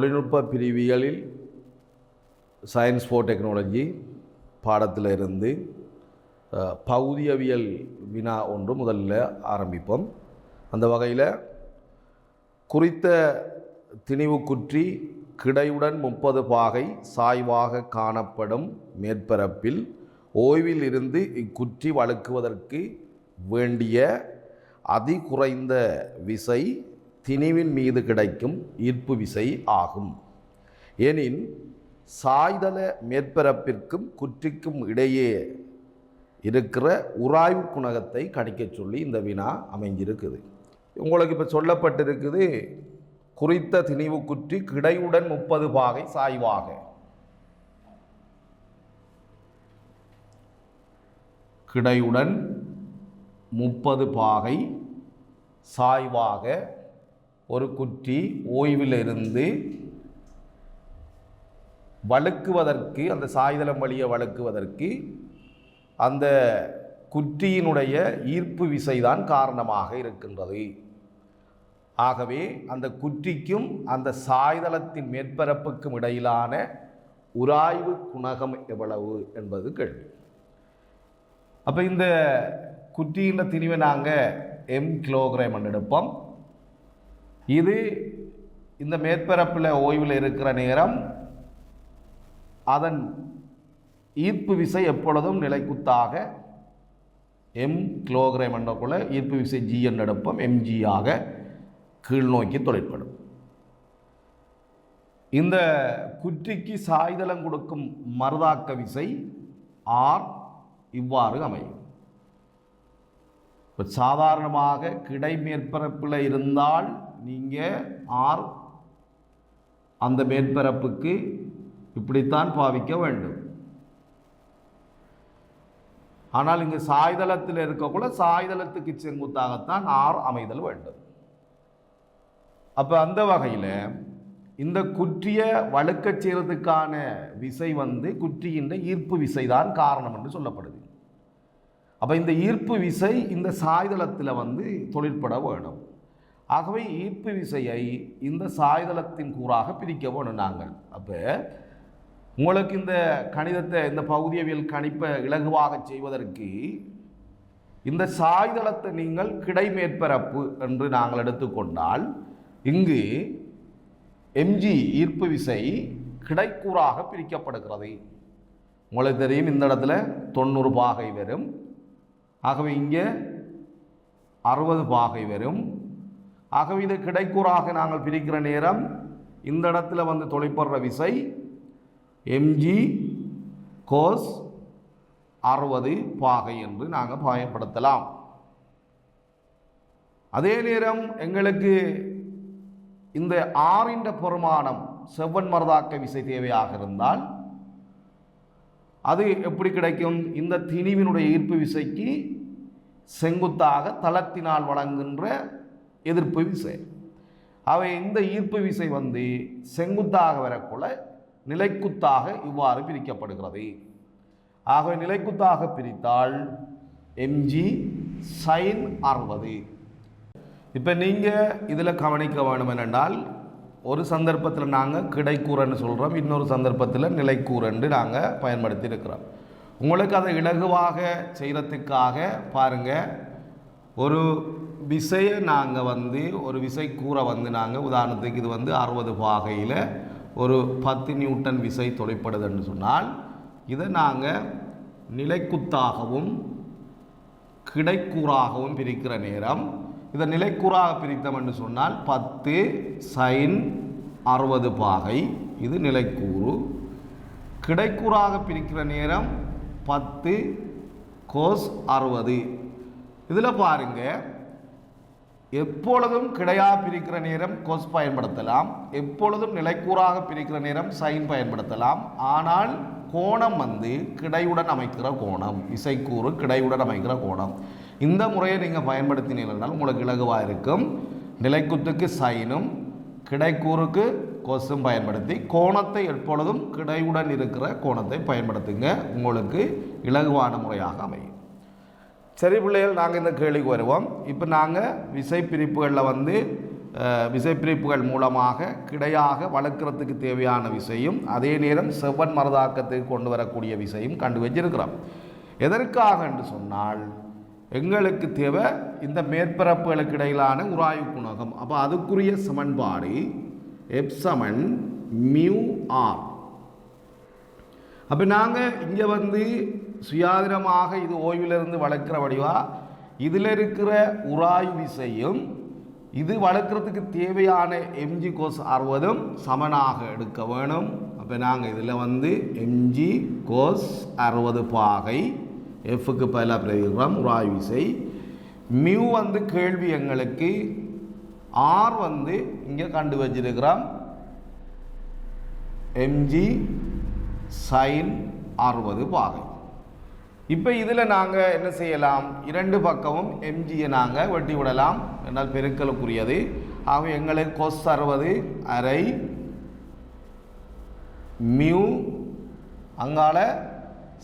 தொழில்நுட்ப பிரிவியலில் science four technology பாடத்தில் இருந்து பகுதியவியல் வினா ஒன்று முதல்ல ஆரம்பிப்போம். அந்த வகையில் குறித்த திணிவுக்குற்றி கிடையுடன் முப்பது பாகை சாய்வாக காணப்படும் மேற்பரப்பில் ஓய்வில் இருந்து இக்குற்றி வழுக்குவதற்கு வேண்டிய அதிகுறைந்த விசை திணிவின் மீது கிடைக்கும் ஈர்ப்பு விசை ஆகும். எனின் சாய்தள மேற்பரப்பிற்கும் குற்றிக்கும் இடையே இருக்கிற உராய்வு குணகத்தை கணிக்கச் சொல்லி இந்த வினா அமைஞ்சிருக்குது. உங்களுக்கு இப்போ சொல்லப்பட்டிருக்குது குறித்த திணிவு குற்றி கிடையுடன் முப்பது பாகை சாய்வாக. கிடையுடன் முப்பது பாகை சாய்வாக. ஒரு குற்றி ஓய்விலிருந்து வழுக்குவதற்கு அந்த சாய்தளம் வழியை வழுக்குவதற்கு அந்த குற்றியினுடைய ஈர்ப்பு விசைதான் காரணமாக இருக்கின்றது. ஆகவே அந்த குற்றிக்கும் அந்த சாய்தளத்தின் மேற்பரப்புக்கும் இடையிலான உராய்வு குணகம் எவ்வளவு என்பது கேள்வி. அப்போ இந்த குற்றியின் திணிவை நாங்கள் எம் கிலோகிராம் எடுப்போம். இது இந்த மேற்பரப்பில் ஓய்வில் இருக்கிற நேரம் அதன் ஈர்ப்பு விசை எப்பொழுதும் நிலைக்குத்தாக எம் கிலோகிராம் என்றக்குள்ள ஈர்ப்பு விசை ஜி என்ற எடுப்போம் எம்ஜியாக கீழ்நோக்கி தொழிற்படும். இந்த குற்றிக்கு சாய்தளம் கொடுக்கும் மருதாக்க விசை ஆர் இவ்வாறு அமையும். இப்போ சாதாரணமாக கிடை மேற்பரப்பில் இருந்தால் நீங்கள் ஆர் அந்த மேற்பரப்புக்கு இப்படித்தான் பாவிக்க வேண்டும். ஆனால் இங்கு சாய்தளத்தில் இருக்கக்குள்ள சாய்தளத்துக்கு செங்குத்தாகத்தான் ஆர் அமைதல் வேண்டும். அப்போ அந்த வகையில் இந்த குற்றிய வழுக்கச் செய்கிறதுக்கான விசை வந்து குற்றியின் ஈர்ப்பு விசை தான் காரணம் என்று சொல்லப்படுது. அப்போ இந்த ஈர்ப்பு விசை இந்த சாய்தளத்தில் வந்து தொழிற்பட வேணும். ஆகவே ஈர்ப்பு விசையை இந்த சாய்தளத்தின் கூறாக பிரிக்க வேணும் நாங்கள். அப்போ உங்களுக்கு இந்த கணிதத்தை இந்த பகுதியவியல் கணிப்பை இலகுவாக செய்வதற்கு இந்த சாய்தளத்தை நீங்கள் கிடைமேற்பரப்பு என்று நாங்கள் எடுத்துக்கொண்டால் இங்கு எம்ஜி ஈர்ப்பு விசை கிடைக்கூறாக பிரிக்கப்படுகிறது. உங்களுக்கு தெரியும் இந்த இடத்துல தொண்ணூறு பாகை வரும். ஆகவே இங்கே அறுபது பாகை வரும். ஆகவே இது கிடைக்கூறாக நாங்கள் பிரிக்கிற நேரம். இந்த இடத்துல வந்து தொலைப்படுற விசை எம்ஜி கோஸ் அறுபது பாகை என்று நாங்கள் பயன்படுத்தலாம். அதே நேரம் எங்களுக்கு இந்த ஆறின்ற பெருமானம் செவ்வன் மரதாக்க விசை தேவையாக இருந்தால் அது எப்படி கிடைக்கும்? இந்த திணிவினுடைய ஈர்ப்பு விசைக்கு செங்குத்தாக தளத்தினால் வழங்குகின்ற எதிர்ப்பு விசை. அவை இந்த ஈர்ப்பு விசை வந்து செங்குத்தாக வரக்குள்ள நிலைக்குத்தாக இவ்வாறு பிரிக்கப்படுகிறது. ஆகவே நிலைக்குத்தாக பிரித்தால் எம்ஜி சைன் அறுபது. இப்போ நீங்கள் இதில் கவனிக்க வேணும் என்னென்றால் ஒரு சந்தர்ப்பத்தில் நாங்கள் கிடைக்கூறன்னு சொல்கிறோம் இன்னொரு சந்தர்ப்பத்தில் நிலைக்கூறன்று நாங்கள் பயன்படுத்தி இருக்கிறோம் உங்களுக்கு அதை இலகுவாக செய்கிறதுக்காக பாருங்கள் ஒரு விசையை நாங்கள் வந்து ஒரு விசை கூரை வந்து நாங்கள் உதாரணத்துக்கு இது வந்து அறுபது பாகையில் ஒரு பத்து நியூட்டன் விசை தொலைப்படுதுன்னு சொன்னால் இதை நாங்கள் நிலைக்குத்தாகவும் கிடைக்கூறாகவும் பிரிக்கிற நேரம். இதை நிலைக்கூறாக பிரித்தோம் என்று சொன்னால் பத்து சைன் அறுபது பாகை இது நிலைக்கூறு. கிடைக்கூறாக பிரிக்கிற நேரம் பத்து கோஸ் அறுபது. இதில் பாருங்கள் எப்பொழுதும் கிடையா பிரிக்கிற நேரம் கொஸ் பயன்படுத்தலாம். எப்பொழுதும் நிலைக்கூறாக பிரிக்கிற நேரம் சைன் பயன்படுத்தலாம். ஆனால் கோணம் வந்து கிடையுடன் அமைக்கிற கோணம். இசைக்கூறு கிடையுடன் அமைக்கிற கோணம். இந்த முறையை நீங்கள் பயன்படுத்தினீர்கள் உங்களுக்கு இலகுவாக இருக்கும். நிலைக்குத்துக்கு சைனும் கிடைக்கூறுக்கு கொசும் பயன்படுத்தி கோணத்தை எப்பொழுதும் கிடையுடன் இருக்கிற கோணத்தை பயன்படுத்துங்க. உங்களுக்கு இலகுவான முறையாக அமையும். சரி பிள்ளைகள் நாங்கள் இந்த கேள்விக்கு வருவோம். இப்போ நாங்கள் விசைப்பிரிப்புகளில் வந்து விசைப்பிரிப்புகள் மூலமாக கிடையாக வளர்க்குறதுக்கு தேவையான விசையும் அதே நேரம் செவ்வன் மரதாக்கத்துக்கு கொண்டு வரக்கூடிய விசையும் கண்டு வச்சிருக்கிறோம். எதற்காக என்று சொன்னால் எங்களுக்கு தேவை இந்த மேற்பரப்புகளுக்கு இடையிலான உராய்வு குணகம். அப்போ அதுக்குரிய சமன்பாடு எப் சமன் மியூ ஆர் அப்போ நாங்கள் இங்கே வந்து சுயாதீனமாக இது ஓய்விலிருந்து வளர்க்குற வடிவா இதில் இருக்கிற உராய் விசையும் இது வளர்க்குறதுக்கு தேவையான எம்ஜி கோஸ் அறுபதும் சமனாக எடுக்க வேணும். அப்போ நாங்கள் இதில் வந்து எம்ஜி கோஸ் அறுபது பாகை எஃப்க்கு பதிலாக பிரதிகிறோம் உராய் விசை. மியூ வந்து கேள்வி எங்களுக்கு ஆர் வந்து இங்கே கண்டு வச்சிருக்கிறோம் எம்ஜி சைன் அறுபது பாகை. இப்போ இதில் நாங்கள் என்ன செய்யலாம்? இரண்டு பக்கமும் எம்ஜியை நாங்கள் வெட்டி விடலாம். என்றால் பெருக்கலுக்குரியது. ஆக எங்களுக்கு கொஸ் அறுபது அரை மியூ அங்கால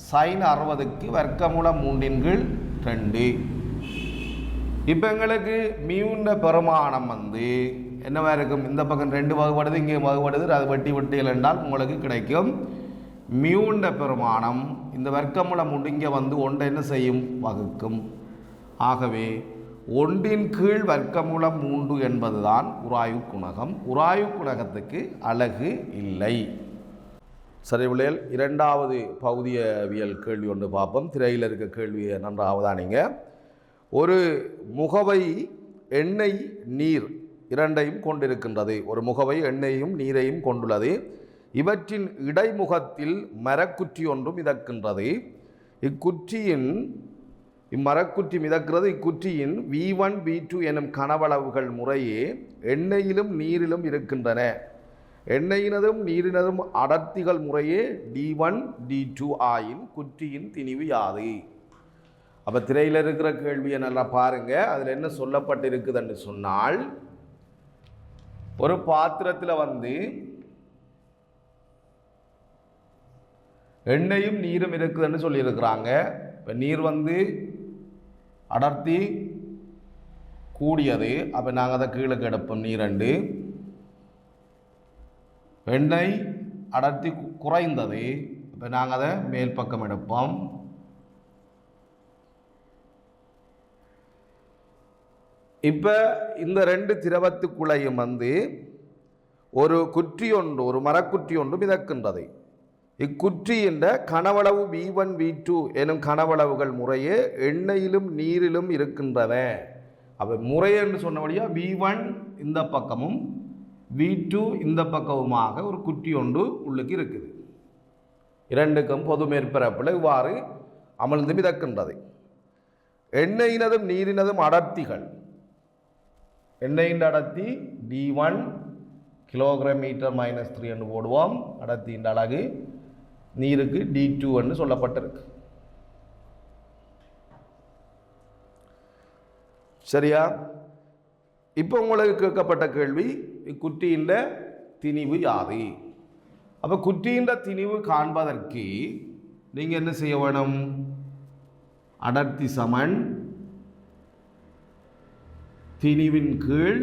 சைன் அறுபதுக்கு வர்க்கமூலம் மூன்றின் கீழ் ரெண்டு. இப்போ எங்களுக்கு மியூன்ற பெருமானம் வந்து என்னவாக இருக்கும்? இந்த பக்கம் ரெண்டு வகுப்படுது இங்கே வகுப்படுது அது வெட்டி வெட்டியல் என்றால் உங்களுக்கு கிடைக்கும். மியூண்ட பெருமானம் இந்த வர்க்கமூலம் முடிங்க வந்து ஒன்றை என்ன செய்யும்? வகுக்கும். ஆகவே ஒன்றின் கீழ் வர்க்கமூலம் மூன்று என்பதுதான் உராய்வு குணகம். உராய்வு குணகத்துக்கு அழகு இல்லை. சரி பிள்ளைகள் இரண்டாவது பகுதியவியல் கேள்வி ஒன்று பார்ப்போம். திரையில் இருக்க கேள்வியை நன்றாவதானிங்க ஒரு முகவை எண்ணெய் நீர் இரண்டையும் கொண்டிருக்கின்றது. ஒரு முகவை எண்ணெயையும் நீரையும் கொண்டுள்ளது. இவற்றின் இடைமுகத்தில் மரக்குற்றி ஒன்றும் மிதக்கின்றது. இக்குற்றியின் இம்மரக்குற்றி மிதக்கிறது. இக்குற்றியின் வி ஒன் வி டூ எனும் கனவளவுகள் முறையே எண்ணெயிலும் நீரிலும் இருக்கின்றன. எண்ணெயினதும் நீரினதும் அடர்த்திகள் முறையே டி ஒன் டி டூ ஆயின் குற்றியின் திணிவு யாது? அப்போ திரையில் இருக்கிற கேள்வியை நல்லா பாருங்கள் அதில் என்ன சொல்லப்பட்டிருக்குதுன்னு சொன்னால் ஒரு பாத்திரத்தில் வந்து எண்ணெயும் நீரும் இருக்குதுன்னு சொல்லியிருக்கிறாங்க. இப்போ நீர் வந்து அடர்த்தி கூடியது. அப்போ நாங்கள் அதை கீழே கிடப்போம் நீரண்டு எண்ணெய் அடர்த்தி குறைந்தது. இப்போ நாங்கள் அதை மேல் பக்கம் எடுப்போம். இப்போ இந்த ரெண்டு திரவத்துக்குள்ளையும் வந்து ஒரு குற்றி ஒன்று ஒரு மரக்குற்றி ஒன்று மிதக்கின்றது. இக்குற்றியின் கனவளவு வி ஒன் வி டூ எனும் கனவளவுகள் முறையே எண்ணெயிலும் நீரிலும் இருக்கின்றன. அப்போ முறை என்று சொன்னபடியாக வி ஒன் இந்த பக்கமும் வி டூ இந்த பக்கமுமாக ஒரு குட்டி ஒன்று உள்ளுக்கு இருக்குது. இரண்டுக்கும் பொது மேற்பரப்பில் இவ்வாறு அமர்ந்து மிதக்கின்றது. எண்ணெயினதும் நீரினதும் அடர்த்திகள். எண்ணெயின் அடர்த்தி D one kilogram metre minus three என்று போடுவோம். அடர்த்தியின் அழகு நீருக்கு டி டூ சொல்லப்பட்டிருக்கு. சரியா? இப்போ உங்களுக்கு கேட்கப்பட்ட கேள்வி குட்டியின்ற திணிவு யாது அப்போ குட்டியின்ற திணிவு காண்பதற்கு நீங்கள் என்ன செய்ய வேணும்? அடர்த்தி சமன் திணிவின் கீழ்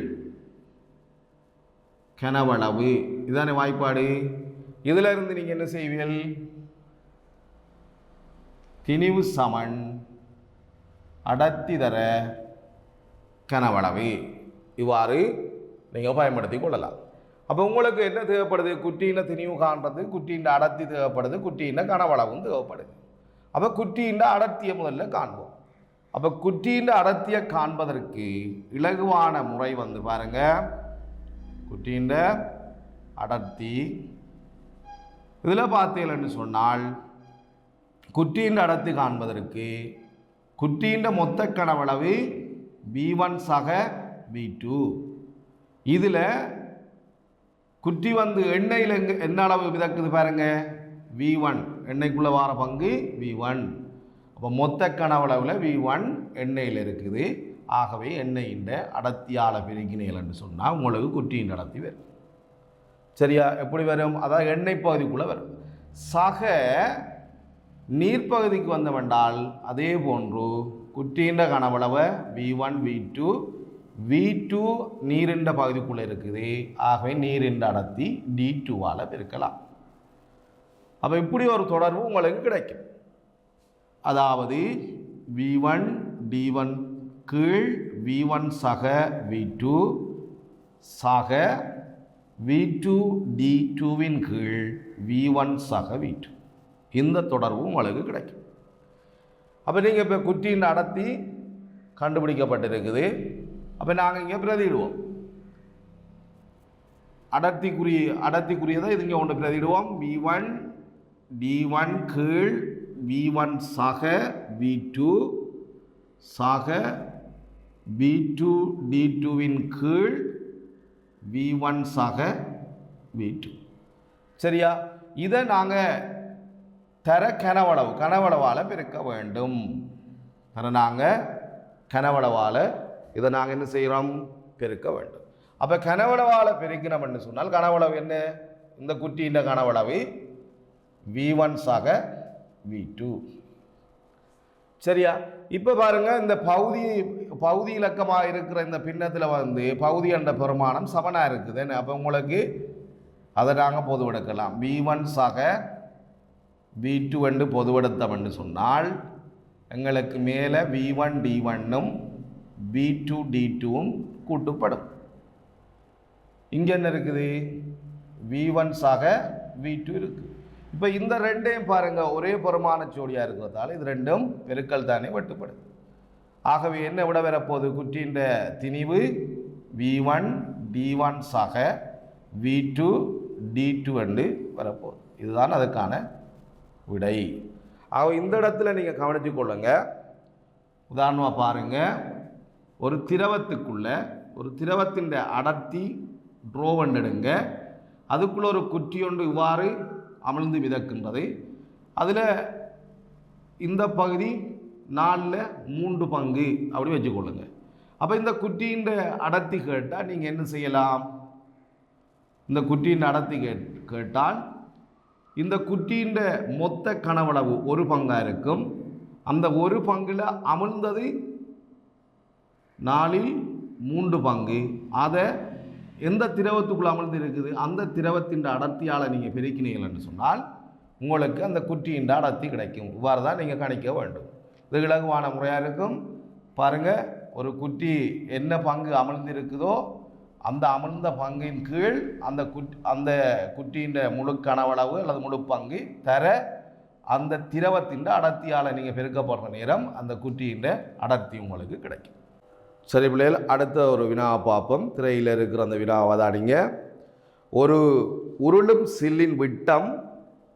கனவளவு. இதானே வாய்ப்பாடு. இதிலிருந்து நீங்கள் என்ன செய்வீர்கள்? திணிவு சமன் அடர்த்தி தர கனவளவு. இவ்வாறு நீங்கள் பயன்படுத்தி கொள்ளலாம். அப்போ உங்களுக்கு என்ன தேவைப்படுது? குட்டியின் திணிவு காண்றது குட்டியின் அடர்த்தி தேவைப்படுது குட்டியின் கனவளவும் தேவைப்படுது. அப்போ குட்டியின் அடர்த்தியை முதல்ல காண்போம். அப்போ குட்டியின் அடர்த்தியை காண்பதற்கு இலகுவான முறை வந்து பாருங்க. குட்டியின் அடர்த்தி. இதில் பார்த்தீங்கன்னு சொன்னால் குட்டியின் அடர்த்தி காண்பதற்கு குட்டியின் மொத்த கனவளவு பி ஒன் சக பி டூ இதில் குட்டி வந்து எண்ணெயில் எங்கே என்ன அளவு மிதக்குது பாருங்கள் வி ஒன் எண்ணெய்க்குள்ளே வார பங்கு வி ஒன் அப்போ மொத்த கனவளவில் வி ஒன் எண்ணெயில் இருக்குது. ஆகவே எண்ணெயின் அடர்த்தியால் பெருக்கினீர்கள் என்று சொன்னால் உங்களுக்கு குட்டியின் அடர்த்தி வரும். சரியா? எப்படி வரும்? அதாவது எண்ணெய் பகுதிக்குள்ளே வரும். சக நீர்ப்பகுதிக்கு வந்தவென்றால் அதே போன்று குற்றின்ற கனவளவு V one V two V two நீரிண்ட பகுதிக்குள்ளே இருக்குது. ஆகவே நீரின்ற அடர்த்தி டி டூவால் பெருக்கலாம். அப்போ இப்படி ஒரு தொடர்பு உங்களுக்கு கிடைக்கும். அதாவது வி ஒன் டி ஒன் கீழ் வி ஒன் சக வி டூ சக வி டூ டி டூவின் கீழ் வி ஒன் சக வி டூ இந்த தொடர்பு உங்களுக்கு கிடைக்கும். அப்போ நீங்கள் இப்போ குட்டியின் அடர்த்தி கண்டுபிடிக்கப்பட்டிருக்குது. அப்போ நாங்கள் இங்கே பிரதிடுவோம் அடர்த்திக்குரிய அடர்த்திக்குரியதை இது இங்கே ஒன்று பிரதிடுவோம் வி ஒன் டி ஒன் கீழ் வி ஒன் சக வி டூ சக வி டூ டி டூவின் கீழ் வி ஒன் சக வி டூ சரியா? இதை நாங்கள் தர கனவளவு கனவளவால் பெருக்க வேண்டும். தர நாங்கள் கனவளவால் இதை நாங்கள் என்ன செய்கிறோம் பெருக்க வேண்டும். அப்போ கனவளவால் பெருக்கினோம்னு சொன்னால் கனவளவு என்ன? இந்த குட்டியின் கனவளவு வி ஒன் வி டூ சரியா? இப்போ பாருங்கள் இந்த பகுதி பகுதி இலக்கமாக இருக்கிற இந்த பின்னத்தில் வந்து பகுதி என்ற பெருமானம் சமனாக இருக்குதுன்னு. அப்போ உங்களுக்கு அதை நாங்கள் பொதுவெடுக்கலாம். வி ஒன் வி டூ என்று பொதுவெடுத்தோம் சொன்னால் எங்களுக்கு மேலே வி ஒன் டி ஒன்னும் வி டூ டி டூவும் கூட்டுப்படும். இங்கே என்ன இருக்குது? வி ஒன் சாக வி டூ இருக்குது இப்போ இந்த ரெண்டையும் பாருங்கள் ஒரே புறமான ஜோடியாக இருக்கிறதால இது ரெண்டும் பெருக்கல் தானே வெட்டுப்படும். ஆகவே என்ன விட வரப்போகுது? குட்டியின் திணிவு வி ஒன் டி ஒன் சாக வி டூ டி டூ என்று வரப்போகுது. இதுதான் அதற்கான விடை. ஆக இந்த இடத்துல நீங்கள் கவனித்து கொள்ளுங்க. உதாரணமாக பாருங்கள் ஒரு திரவத்துக்குள்ள ஒரு திரவத்தின் அடர்த்தி ட்ரோவன் எடுங்க அதுக்குள்ளே ஒரு குட்டி ஒன்று இவ்வாறு அமிழ்ந்து மிதக்கின்றது. அதில் இந்த பகுதி நாலில் மூன்று பங்கு அப்படி வச்சுக்கொள்ளுங்க அப்போ இந்த குட்டியின் அடர்த்தி கேட்டால் நீங்கள் என்ன செய்யலாம்? இந்த குட்டியின் அடர்த்தி கேட் கேட்டால் இந்த குட்டியின் மொத்த கனவளவு ஒரு பங்காக இருக்கும். அந்த ஒரு பங்கில் அமிழ்ந்தது நாலில் மூன்று பங்கு. அதை எந்த திரவத்துக்குள்ளே அமிழ்ந்து இருக்குது? அந்த திரவத்தின் அடர்த்தியால் நீங்கள் பெருக்கினீங்கள்னு சொன்னால் உங்களுக்கு அந்த குட்டியின் அடர்த்தி கிடைக்கும். இவ்வாறு தான் நீங்கள் கணிக்க வேண்டும். இது இலகுவான முறையாக இருக்கும். பாருங்கள் ஒரு குட்டி என்ன பங்கு அமிழ்ந்திருக்குதோ அந்த அமர்ந்த பங்கின் கீழ் அந்த குட் அந்த குட்டியின் முழு கனவளவு அல்லது முழு பங்கு தர அந்த திரவத்தின் அடர்த்தியால் நீங்கள் பெருக்கப்படுற நேரம் அந்த குட்டியின் அடர்த்தி உங்களுக்கு கிடைக்கும். சரி பிள்ளைகள் அடுத்த ஒரு வினாவை பார்ப்போம். திரையில் இருக்கிற அந்த வினாவை தானிங்க ஒரு உருளும் சில்லின் விட்டம்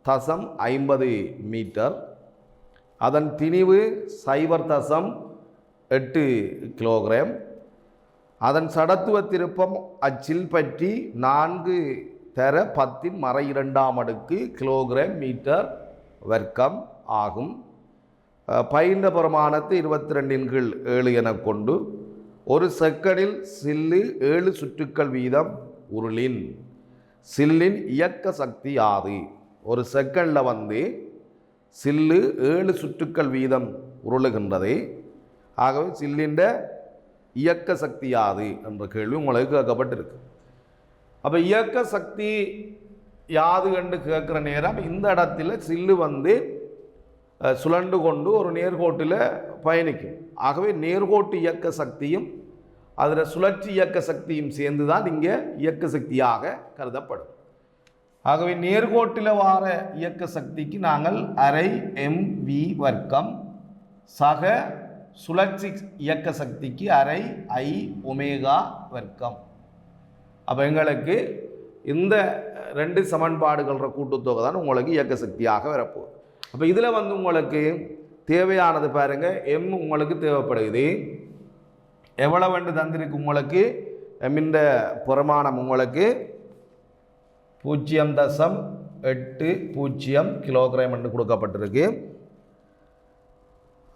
தசம் ஐம்பது மீட்டர். அதன் திணிவு சைபர் தசம் எட்டு கிலோகிராம். அதன் சடத்துவ திருப்பம் அச்சில் பற்றி நான்கு தர பத்தின் மறை இரண்டாம் அடுக்கு கிலோகிராம் மீட்டர் வர்க்கம் ஆகும். அஹ், பயின்ற பிரமாணத்தை இருபத்தி ரெண்டின் கீழ் ஏழு என கொண்டு ஒரு செக்கடில் சில்லு ஏழு சுற்றுக்கள் வீதம் உருளின். சில்லின் இயக்க சக்தி யாது? ஒரு செகண்டில் வந்து சில்லு ஏழு சுற்றுக்கள் வீதம் உருளுகின்றது. ஆகவே சில்லின்ற இயக்க சக்தி யாது என்ற கேள்வி உங்களுக்கு கேட்கப்பட்டிருக்கு. அப்போ இயக்க சக்தி யாது என்று கேட்குற நேரம் இந்த இடத்துல சில்லு வந்து சுழண்டு கொண்டு ஒரு நேர்கோட்டில் பயணிக்கும். ஆகவே நேர்கோட்டு இயக்க சக்தியும் அதில் சுழற்சி இயக்க சக்தியும் சேர்ந்து தான் இங்கே இயக்க சக்தியாக கருதப்படும். ஆகவே நேர்கோட்டில் வார இயக்க சக்திக்கு நாங்கள் அரை எம் வி வர்க்கம் சக சுழற்சி இயக்க சக்திக்கு அரை ஐ ஒமேகா வர்க்கம். அப்போ எங்களுக்கு இந்த ரெண்டு சமன்பாடுகள கூட்டுத்தொகை தான் உங்களுக்கு இயக்க சக்தியாக வரப்போகுது. அப்போ இதில் வந்து உங்களுக்கு தேவையானது பாருங்கள் எம் உங்களுக்கு தேவைப்படுது. எவ்வளவு வந்து தந்திருக்கு உங்களுக்கு? எம்மின்ற பிரமாணம் உங்களுக்கு பூஜ்ஜியம் தசம் எட்டு பூஜ்ஜியம் கிலோகிராம் என்று கொடுக்கப்பட்டிருக்கு.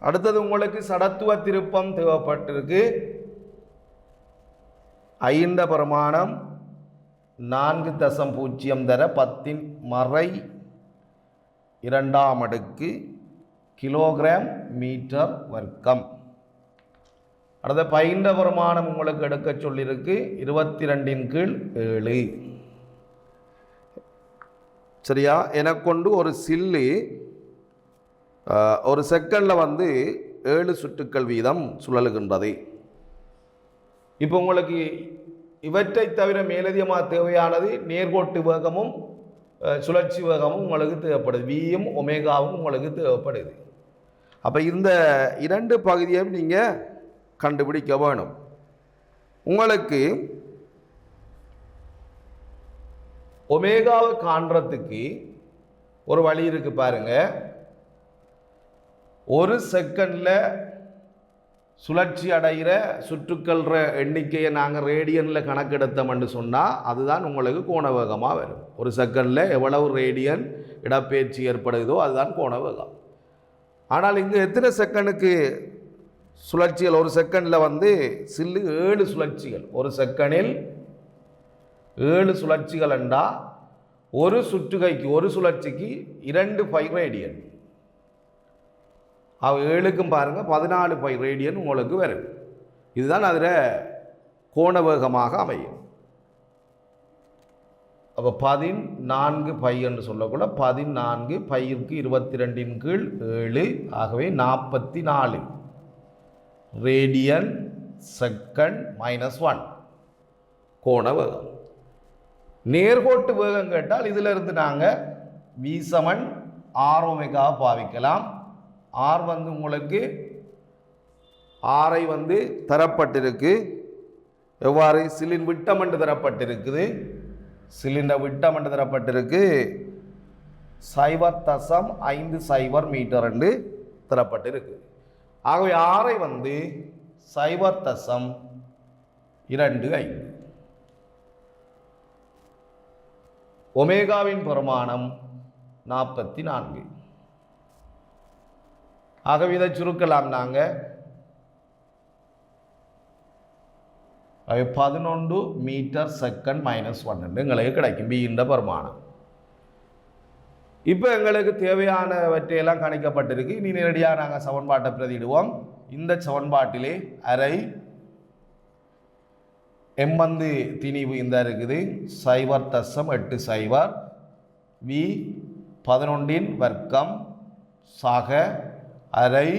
அடுத்தது உங்களுக்கு சடத்துவ திருப்பம் தேவைப்பட்டிருக்கு. ஐந்த பிரமாணம் நான்கு தசம் பூஜ்ஜியம் தர பத்தின் மறை இரண்டாம் அடுக்கு கிலோகிராம் மீட்டர் வர்க்கம். அடுத்த பயின்ற பிரமாணம் உங்களுக்கு எடுக்க சொல்லியிருக்கு. இருபத்தி ரெண்டின் கீழ் ஏழு. சரியா? எனக்கொண்டு ஒரு சில்லு ஒரு செகண்டில் வந்து ஏழு சுற்றுக்கள் வீதம் சுழலுகின்றது. இப்போ உங்களுக்கு இவற்றை தவிர மேலதிகமாக தேவையானது நேர்கோட்டு வேகமும் சுழற்சி வேகமும் உங்களுக்கு தேவைப்படுது. வியும் ஒமேகாவும் உங்களுக்கு தேவைப்படுது. அப்போ இந்த இரண்டு பகுதியையும் நீங்கள் கண்டுபிடிக்க வேணும். உங்களுக்கு ஒமேகாவை காண்றதுக்கு ஒரு வழி இருக்குது பாருங்கள் ஒரு செகண்டில் சுழற்சி அடைகிற சுற்றுக்கள்ற எண்ணிக்கையை நாங்கள் ரேடியனில் கணக்கெடுத்தோம்னு சொன்னால் அதுதான் உங்களுக்கு கோணவேகமாக வரும். ஒரு செகண்டில் எவ்வளவு ரேடியன் இடப்பெயர்ச்சி ஏற்படுதோ அதுதான் கோணவேகம். ஆனால் இங்கே எத்தனை செகண்டுக்கு சுழற்சிகள்? ஒரு செகண்டில் வந்து சில்லு ஏழு சுழற்சிகள். ஒரு செகண்டில் ஏழு சுழற்சிகள் என்றால் ஒரு சுற்றுகைக்கு ஒரு சுழற்சிக்கு இரண்டு பை ரேடியன் ஏழுக்கும் பாருங்கள் பதினாலு பை ரேடியன் உங்களுக்கு வரும் இதுதான் அதில் கோணவேகமாக அமையும். அப்போ பதினான்கு பை என்று சொல்லக்கூட பதினான்கு பையிற்கு இருபத்தி ரெண்டின் கீழ் ஏழு ஆகவே நாற்பத்தி நாலு ரேடியன் செகண்ட் மைனஸ் ஒன் கோண வேகம் நேர்கோட்டு வேகம் கேட்டால் இதிலிருந்து நாங்கள் வி சமன் பாவிக்கலாம். ஆர் வந்து உங்களுக்கு ஆரை வந்து தரப்பட்டிருக்கு. எவ்வாறு? சிலின் விட்டம் என்று தரப்பட்டிருக்குது. சிலிண்டர் விட்டம் என்று தரப்பட்டிருக்கு. சைபர் தசம் ஐந்து சைபர் மீட்டர் என்று தரப்பட்டிருக்கு. ஆகவே ஆரை வந்து சைபர் தசம் இரண்டு ஐந்து. ஒமேகாவின் பிரமாணம் நாற்பத்தி நான்கு. ஆகவே இதை சுருக்கலாம் நாங்கள் பதினொன்று மீட்டர் செகண்ட் மைனஸ் ஒன் எங்களுக்கு கிடைக்கும். பின்ற பிரமாணம். இப்போ எங்களுக்கு தேவையானவற்றையெல்லாம் கணிக்கப்பட்டிருக்கு. இனி நேரடியாக நாங்கள் சமன்பாட்டை பிரதிடுவோம் இந்த சமன்பாட்டிலே அரை எம்மந்து திணிவு இந்த இருக்குது. சைவர் தசம் எட்டு சைவர். வி பதினொன்றின் வர்க்கம் சாக அரை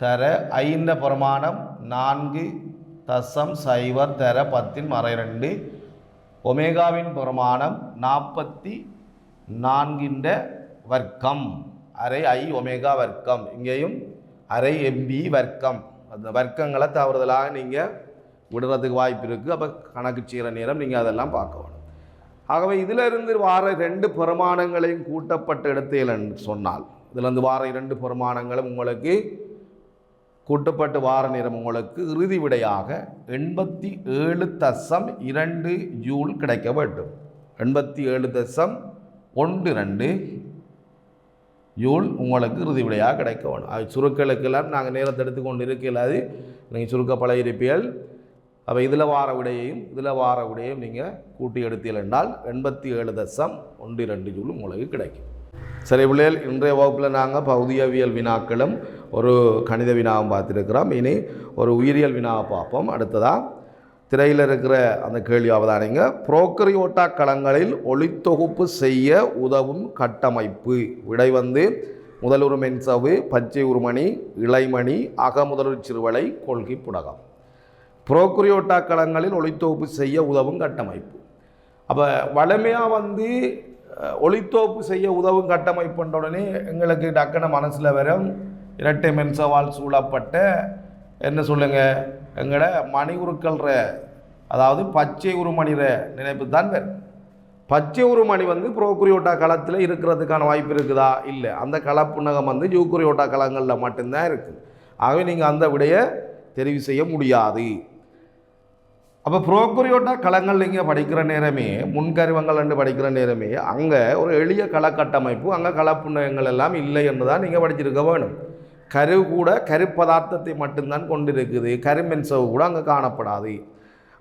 தர ஐந்த பிரமாணம் நான்கு தசம் சைவர் தர பத்தின் மறை ரெண்டு ஒமேகாவின் பிரமாணம் நாற்பத்தி நான்கின்ற வர்க்கம். அரை ஐ ஒமேகா வர்க்கம். இங்கேயும் அரை எம்பி வர்க்கம். அந்த வர்க்கங்களை தவறுதலாக நீங்கள் விடுறதுக்கு வாய்ப்பு இருக்குது அப்போ கணக்கு செய்கிற நேரம் நீங்கள் அதெல்லாம் பார்க்க வேணும். ஆகவே இதிலிருந்து வார ரெண்டு பிரமாணங்களையும் கூட்டப்பட்ட இடத்தில் சொன்னால் இதில் இருந்து வார இரண்டு பிரமாணங்களும் உங்களுக்கு கூட்டப்பட்டு வார நேரம் உங்களுக்கு இறுதி விடையாக எண்பத்தி ஏழு தசம் இரண்டு ஜூல் கிடைக்க வேண்டும். எண்பத்தி ஏழு தசம் ஒன்று ரெண்டு ஜூல் உங்களுக்கு இறுதி விடையாக கிடைக்க வேணும் அது சுருக்களுக்கெல்லாம் நாங்கள் நேரத்தை எடுத்துக்கொண்டு இருக்கலாது நீங்கள் சுருக்க பழகிருப்பீர்கள் அப்போ இதில் வார விடையையும் இதில் வார விடையையும் நீங்கள் கூட்டி எடுத்தீர்கள் என்றால் எண்பத்தி ஏழு தசம் ஒன்று ரெண்டு ஜூல் உங்களுக்கு கிடைக்கும். சரி பிள்ளைகள் இன்றைய வகுப்பில் நாங்கள் பகுதியவியல் வினாக்களும் ஒரு கணித வினாவும் பார்த்துருக்கிறோம். இனி ஒரு உயிரியல் வினாவை பார்ப்போம். அடுத்ததாக திரையில் இருக்கிற அந்த கேள்வி அவதானிங்க. புரோக்கரியோட்டா களங்களில் ஒளித்தொகுப்பு செய்ய உதவும் கட்டமைப்பு. விடை வந்து முதலுறு மென்சவு பச்சை உருமணி இளைமணி அகமுதலு சிறுவலை கொள்கை புடகம். புரோக்கரியோட்டா களங்களில் ஒளித்தொகுப்பு செய்ய உதவும் கட்டமைப்பு. அப்போ வளமையாக வந்து ஒளித்தோப்பு செய்ய உதவும் கட்டமைப்புன்ற உடனே எங்களுக்கு டக்குன மனசில் வரும். இரட்டை மென்சவால் சூழப்பட்ட என்ன சொல்லுங்கள் எங்களோட மணி உருக்கல்ற அதாவது பச்சை உருமணிற நினைப்பு தான் வரும். பச்சை உருமணி வந்து புரோக்குரியோட்டா களத்தில் இருக்கிறதுக்கான வாய்ப்பு இருக்குதா? இல்லை. அந்த களப்புணகம் வந்து ஜூக்குரியோட்டா களங்களில் மட்டும்தான் இருக்குது ஆகவே நீங்கள் அந்த விடையை தெரிவு செய்ய முடியாது. அப்போ புரோக்குரியோட்டா களங்கள் நீங்கள் படிக்கிற நேரமே முன்கருவங்கள் என்று படிக்கிற நேரமே அங்கே ஒரு எளிய களக்கட்டமைப்பு அங்கே களப்புணகங்கள் எல்லாம் இல்லை என்று தான் நீங்கள் படிச்சிருக்க வேணும். கரு கூட கருப்பதார்த்தத்தை மட்டும்தான் கொண்டிருக்குது. கருமென்சவு கூட அங்கே காணப்படாது.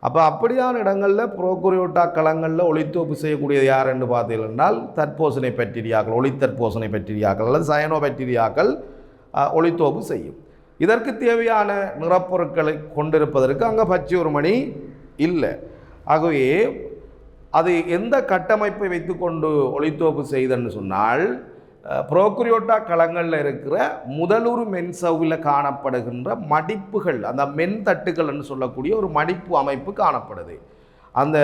அப்போ அப்படியான இடங்களில் புரோக்குரியோட்டா களங்களில் ஒளித்தோப்பு செய்யக்கூடியது யார் என்று பார்த்தீர்கள் தற்போசனை பாக்டீரியாக்கள் ஒளித்தற்போசனை பாக்டீரியாக்கள் அல்லது சயனோ பாக்டீரியாக்கள் ஒளித்தோப்பு செய்யும். இதற்கு தேவையான நிறப்பொருட்களை கொண்டிருப்பதற்கு அங்கே பச்சை ஒரு மணி இல்லை. ஆகவே அது எந்த கட்டமைப்பை வைத்துக்கொண்டு ஒளித்தோப்பு செய்தன்னு சொன்னால் புரோக்ரியோட்டா களங்களில் இருக்கிற முதலூர் மென்சவ்வில் காணப்படுகின்ற மடிப்புகள் அந்த மென் தட்டுகள்னு சொல்லக்கூடிய ஒரு மடிப்பு அமைப்பு காணப்படுது. அந்த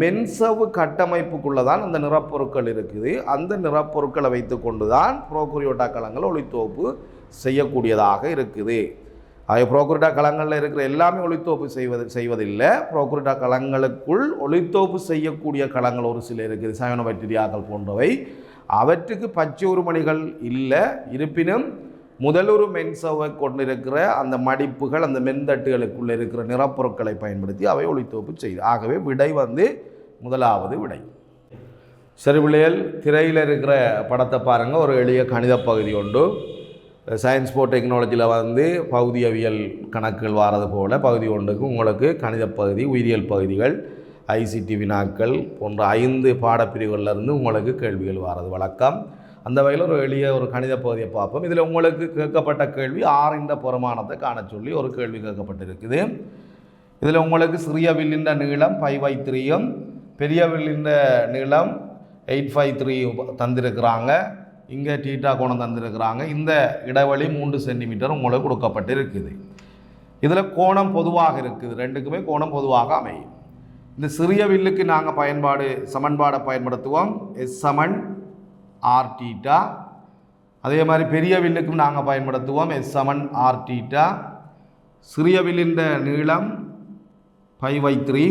மென்சவு கட்டமைப்புக்குள்ளே தான் அந்த நிறப்பொருட்கள் இருக்குது. அந்த நிறப்பொருட்களை வைத்து கொண்டு தான் புரோக்ரியோட்டா களங்கள் ஒளித்தோப்பு செய்யக்கூடியதாக இருக்குது. ஆகிய புரோக்குரிட்டா களங்களில் இருக்கிற எல்லாமே ஒளித்தோப்பு செய்வது செய்வதில்லை. புரோக்குரிட்டா களங்களுக்குள் ஒளித்தோப்பு செய்யக்கூடிய களங்கள் ஒரு சில இருக்குது. சயன பாக்டீரியாக்கள் போன்றவை. அவற்றுக்கு பச்சை உருமணிகள் இல்லை. இருப்பினும் முதலுரு மென்சவை கொண்டிருக்கிற அந்த மடிப்புகள் அந்த மென்தட்டுகளுக்குள்ளே இருக்கிற நிறப்பொருட்களை பயன்படுத்தி அவை ஒளித்தோப்பு செய்து ஆகவே விடை வந்து முதலாவது விடை. சரி பிள்ளைகள் திரையில் இருக்கிற படத்தை பாருங்கள் ஒரு எளிய கணித பகுதி உண்டு. சயின்ஸ் போ டெக்னாலஜியில் வந்து பகுதியவியல் கணக்குகள் வாரது போல் பகுதி ஒன்றுக்கு உங்களுக்கு கணித பகுதி உயிரியல் பகுதிகள் ஐசிடி வினாக்கள் போன்ற ஐந்து பாடப்பிரிவுகளில் இருந்து உங்களுக்கு கேள்விகள் வாரது. வழக்கம் அந்த வகையில் ஒரு எளிய ஒரு கணித பகுதியை பார்ப்போம். இதில் உங்களுக்கு கேட்கப்பட்ட கேள்வி ஆறின்ற புறமானத்தை காண சொல்லி ஒரு கேள்வி கேட்கப்பட்டிருக்குது. இதில் உங்களுக்கு சிறிய வில்லின்ற நீளம் ஃபைவ் பை த்ரீயும் பெரிய வில்லின்ற நீளம் எயிட் ஃபைவ் த்ரீ தந்திருக்கிறாங்க. இங்கே டீட்டா கோணம் தந்திருக்கிறாங்க. இந்த இடைவெளி மூன்று சென்டிமீட்டர் உங்களுக்கு கொடுக்கப்பட்டு இருக்குது இதில் கோணம் பொதுவாக இருக்குது. ரெண்டுக்குமே கோணம் பொதுவாக அமையும். இந்த சிறிய வில்லுக்கு நாங்கள் பயன்பாடு சமன்பாடை பயன்படுத்துவோம். எஸ் சமன் ஆர் டீட்டா அதே மாதிரி பெரிய வில்லுக்கும் நாங்கள் பயன்படுத்துவோம். எஸ் சமன் ஆர் டீட்டா சிறிய வில்லின் நீளம் ஃபைவ் பை த்ரீ.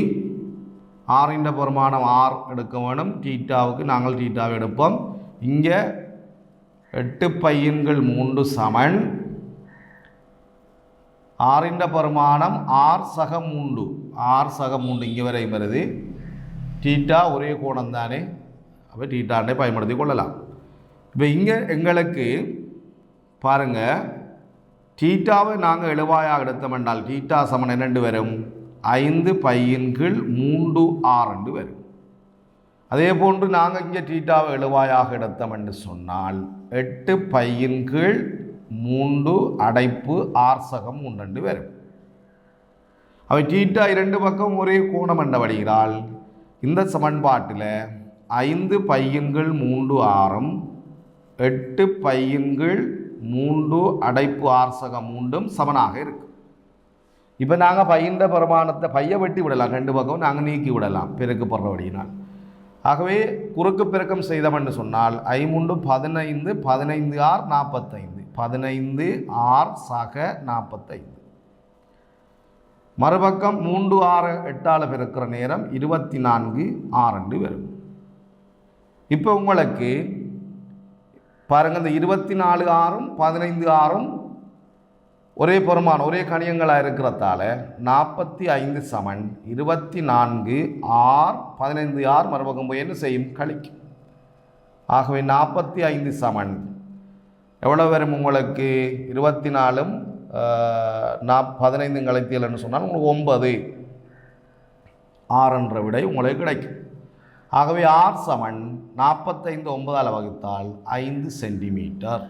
ஆறின் பெருமானம் ஆர் எடுக்க வேணும். டீட்டாவுக்கு நாங்கள் டீட்டாவை எடுப்போம். இங்கே எட்டு பையன்கள் மூன்று சமன் ஆறின் பரிமாணம் ஆர் சக மூன்று ஆர் சக மூன்று இங்கே வரை வருது டீட்டா ஒரே கோணம் தானே அப்போ டீட்டாண்டே பயன்படுத்தி கொள்ளலாம் இப்போ இங்கே எங்களுக்கு பாருங்கள் டீட்டாவை நாங்கள் எழுவாயாக எடுத்தோம் என்றால் டீட்டா சமன் என்னென்று வரும் ஐந்து பையன்கள் மூன்று ஆறு வரும் அதே போன்று நாங்கள் இங்கே டீட்டாவை எழுவாயாக எடுத்தோம் என்று சொன்னால் எட்டு பையின் கீழ் மூன்று அடைப்பு ஆர்சகம் உண்டு வரும். அவை டீட்டா இரண்டு பக்கம் ஒரே கோணம் என்றபடுகிறாள் இந்த சமன்பாட்டில் ஐந்து பையன்கள் மூன்று ஆறும் எட்டு பையன்கள் மூன்று அடைப்பு ஆர்சகம் மூன்றும் சமனாக இருக்கு இப்போ நாங்கள் பையன்ற பிரமாணத்தை பைய வெட்டி விடலாம் ரெண்டு பக்கம் நாங்கள் நீக்கி விடலாம் பெருக்கு போடுறபடியினால் ஆகவே குறுக்கு பிறக்கம் செய்தவன் சொன்னால் ஐமுண்டு பதினைந்து பதினைந்து ஆர் நாற்பத்தைந்து. பதினைந்து ஆர் சக நாற்பத்தைந்து. மறுபக்கம் மூன்று ஆறு எட்டால் பிறக்கிற நேரம் இருபத்தி நான்கு ஆறு வரும். இப்போ உங்களுக்கு பாருங்கள் இந்த இருபத்தி நாலு ஆறும் பதினைந்து ஆறும் ஒரே பெருமான் ஒரே கணியங்களாக இருக்கிறதால நாற்பத்தி ஐந்து சமன் இருபத்தி நான்கு ஆர் பதினைந்து ஆர் மறுபக்கம் போய் என்ன செய்யும்? கழிக்கும். ஆகவே நாற்பத்தி ஐந்து சமன். எவ்வளோ வரும் உங்களுக்கு? இருபத்தி நாலும் நா பதினைந்து கழித்தியல்னு சொன்னால் உங்களுக்கு ஒன்பது. ஆறுன்ற விடை உங்களுக்கு கிடைக்கும். ஆகவே ஆர் சமன் நாற்பத்தைந்து ஒன்பதால் வகுத்தால் ஐந்து சென்டிமீட்டர்.